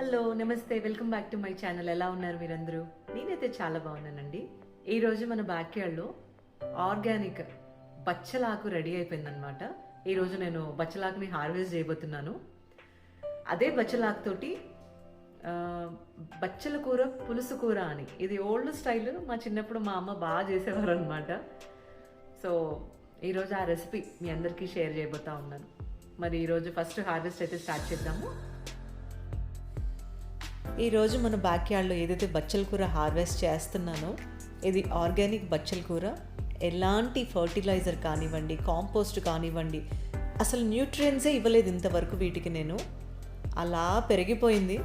Hello నమస్తే. Welcome back to my channel. ఎలా ఉన్నారు మీరందరూ? నేనైతే చాలా బాగున్నానండి. ఈరోజు మన బ్యాక్యార్డ్లో ఆర్గానిక్ బచ్చలాకు రెడీ అయిపోయిందనమాట ఈరోజు నేను బచ్చలాకుని హార్వెస్ట్ చేయబోతున్నాను. అదే బచ్చలాకు తోటి బచ్చల కూర పులుసు కూర అని. ఇది ఓల్డ్ స్టైల్ మా చిన్నప్పుడు మా అమ్మ బాగా చేసేవారు అనమాట సో ఈరోజు ఆ రెసిపీ మీ అందరికీ షేర్ చేయబోతా ఉన్నాను. మరి ఈరోజు ఫస్ట్ హార్వెస్ట్ అయితే స్టార్ట్ చేద్దాము. ఈరోజు మన బ్యాక్ యార్డ్లో ఏదైతే బచ్చల కూర హార్వెస్ట్ చేస్తున్నానో ఇది ఆర్గానిక్ బచ్చల కూర. ఎలాంటి ఫర్టిలైజర్ కానివ్వండి కాంపోస్ట్ కానివ్వండి అసలు న్యూట్రియన్సే ఇవ్వలేదు ఇంతవరకు వీటికి నేను. అలా పెరిగిపోయింది.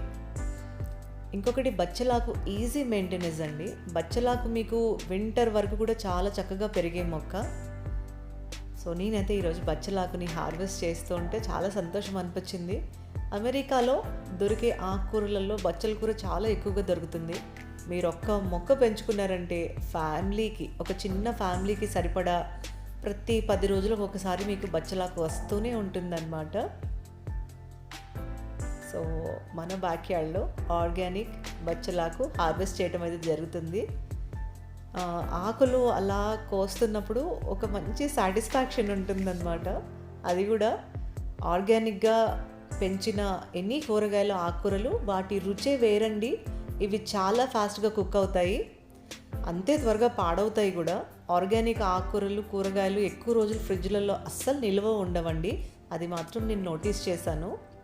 ఇంకొకటి బచ్చలాకు ఈజీ మెయింటెనెన్స్ అండి. బచ్చలాకు మీకు వింటర్ వరకు కూడా చాలా చక్కగా పెరిగే మొక్క. సో నేనైతే ఈరోజు బచ్చలాకుని హార్వెస్ట్ చేస్తూ ఉంటే చాలా సంతోషం అనిపించింది. అమెరికాలో దొరికే ఆకుకూరలలో బచ్చల కూర చాలా ఎక్కువగా దొరుకుతుంది. మీరు ఒక్క మొక్క పెంచుకున్నారంటే ఫ్యామిలీకి ఒక చిన్న ఫ్యామిలీకి సరిపడా ప్రతి పది రోజులకు ఒకసారి మీకు బచ్చలాకు వస్తూనే ఉంటుందన్నమాట. సో మన బ్యాక్ యార్డ్లో ఆర్గానిక్ బచ్చలాకు హార్వెస్ట్ చేయడం అయితే జరుగుతుంది. ఆకులు అలా కోస్తున్నప్పుడు ఒక మంచి సాటిస్ఫాక్షన్ ఉంటుందన్నమాట. అది కూడా ఆర్గానిక్గా పెంచిన ఎన్ని కూరగాయలు ఆకుకూరలు వాటి రుచే వేరండి. ఇవి చాలా ఫాస్ట్గా కుక్ అవుతాయి. అంతే త్వరగా పాడవుతాయి కూడా. ఆర్గానిక్ ఆకుకూరలు కూరగాయలు ఎక్కువ రోజులు ఫ్రిడ్జ్లలో అస్సలు నిల్వ ఉండవండి. అది మాత్రం నేను నోటీస్ చేశాను.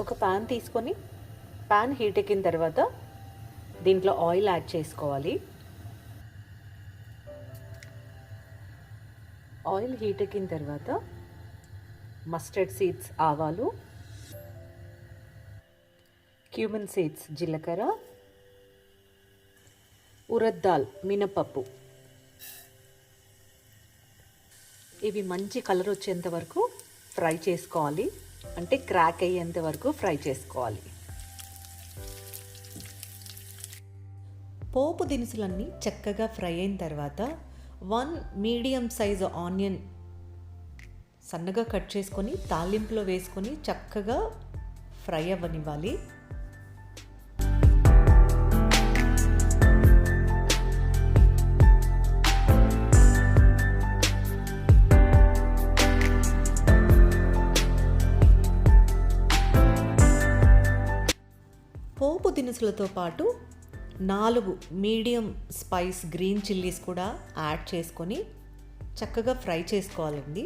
ఒక ప్యాన్ తీసుకొని ప్యాన్ హీట్ ఎక్కిన తర్వాత దీంట్లో ఆయిల్ యాడ్ చేసుకోవాలి. ఆయిల్ హీట్ ఎక్కిన తర్వాత మస్టర్డ్ సీడ్స్ ఆవాలు క్యూమన్ సీడ్స్ జీలకర్ర ఉరద్దాల్ మినపప్పు. ఇవి మంచి కలర్ వచ్చేంత వరకు ఫ్రై చేసుకోవాలి. అంటే క్రాక్ అయ్యేంత వరకు ఫ్రై చేసుకోవాలి. పోపు దినుసులన్నీ చక్కగా ఫ్రై అయిన తర్వాత వన్ మీడియం సైజు ఆనియన్ సన్నగా కట్ చేసుకొని తాలింపులో వేసుకొని చక్కగా ఫ్రై అవ్వనివ్వాలి. దినుసులతో పాటు నాలుగు మీడియం స్పైస్ గ్రీన్ చిల్లీస్ కూడా యాడ్ చేసుకొని చక్కగా ఫ్రై చేసుకోవాలండి.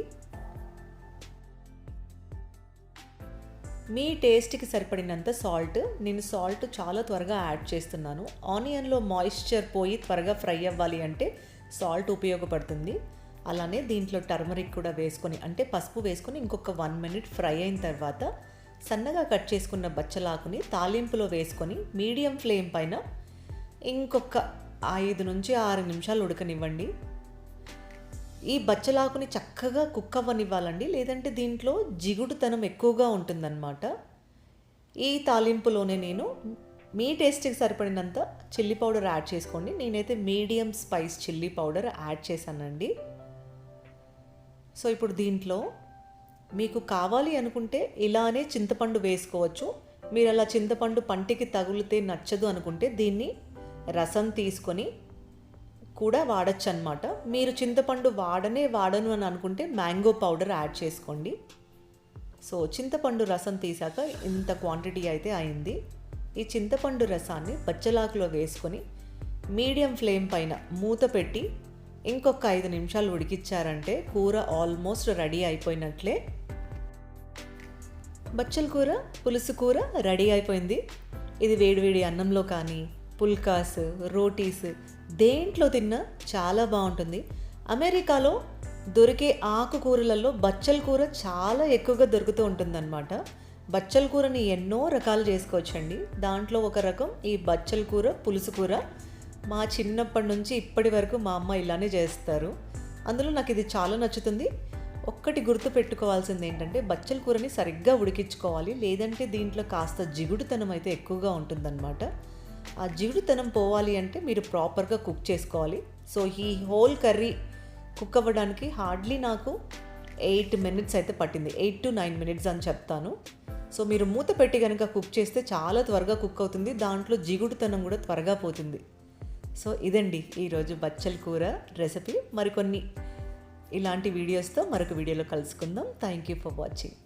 మీ టేస్ట్కి సరిపడినంత సాల్ట్ నేను సాల్ట్ చాలా త్వరగా యాడ్ చేస్తున్నాను. ఆనియన్లో మాయిశ్చర్ పోయి త్వరగా ఫ్రై అవ్వాలి అంటే సాల్ట్ ఉపయోగపడుతుంది. అలానే దీంట్లో టర్మరిక్ కూడా వేసుకొని అంటే పసుపు వేసుకొని ఇంకొక వన్ మినిట్ ఫ్రై అయిన తర్వాత సన్నగా కట్ చేసుకున్న బచ్చలాకుని తాలింపులో వేసుకొని మీడియం ఫ్లేమ్ పైన ఇంకొక ఐదు నుంచి ఆరు నిమిషాలు ఉడకనివ్వండి. ఈ బచ్చలాకుని చక్కగా కుక్ అవ్వనివ్వాలండి లేదంటే దీంట్లో జిగుడుతనం ఎక్కువగా ఉంటుందన్నమాట. ఈ తాలింపులోనే నేను మీ టేస్ట్కి సరిపడినంత చిల్లీ పౌడర్ యాడ్ చేసుకోండి. నేనైతే medium spice chilli powder add చేశానండి. సో ఇప్పుడు దీంట్లో మీకు కావాలి అనుకుంటే ఇలానే చింతపండు వేసుకోవచ్చు. మీరు అలా చింతపండు పంటికి తగులితే నచ్చదు అనుకుంటే దీన్ని రసం తీసుకొని కూడా వాడచ్చు అనమాట మీరు చింతపండు వాడనే వాడను అని అనుకుంటే మ్యాంగో పౌడర్ యాడ్ చేసుకోండి. సో చింతపండు రసం తీసాక ఇంత క్వాంటిటీ అయితే అయింది. ఈ చింతపండు రసాన్ని పచ్చలాకులో వేసుకొని మీడియం ఫ్లేమ్ పైన మూత పెట్టి ఇంకొక ఐదు నిమిషాలు ఉడికిచ్చారంటే కూర ఆల్మోస్ట్ రెడీ అయిపోయినట్లే. బచ్చల కూర పులుసు కూర రెడీ అయిపోయింది. ఇది వేడివేడి అన్నంలో కానీ పుల్కాస్ రోటీస్ దేంట్లో తిన్నా చాలా బాగుంటుంది. అమెరికాలో దొరికే ఆకుకూరలలో బచ్చల కూర చాలా ఎక్కువగా దొరుకుతూ ఉంటుందన్నమాట. బచ్చల కూరని ఎన్నో రకాలు చేసుకోవచ్చండి. దాంట్లో ఒక రకం ఈ బచ్చల కూర పులుసు కూర. మా చిన్నప్పటి నుంచి ఇప్పటి వరకు మా అమ్మ ఇలానే చేస్తారు. అందులో నాకు ఇది చాలా నచ్చుతుంది. ఒక్కటి గుర్తు పెట్టుకోవాల్సింది ఏంటంటే బచ్చల కూరని సరిగ్గా ఉడికించుకోవాలి. లేదంటే దీంట్లో కాస్త జిగుడుతనం అయితే ఎక్కువగా ఉంటుందన్నమాట. ఆ జిగుడుతనం పోవాలి అంటే మీరు ప్రాపర్గా కుక్ చేసుకోవాలి. సో ఈ హోల్ కర్రీ కుక్ అవ్వడానికి హార్డ్లీ నాకు ఎయిట్ మినిట్స్ అయితే పట్టింది. ఎయిట్ టు నైన్ మినిట్స్ అని చెప్తాను. సో మీరు మూత పెట్టి కనుక కుక్ చేస్తే చాలా త్వరగా కుక్ అవుతుంది. దాంట్లో జిగుడుతనం కూడా త్వరగా పోతుంది. సో ఇదండి ఈరోజు బచ్చల కూర రెసిపీ. మరికొన్ని ఇలాంటి వీడియోస్తో మరొక వీడియోలో కలుసుకుందాం. Thank you for watching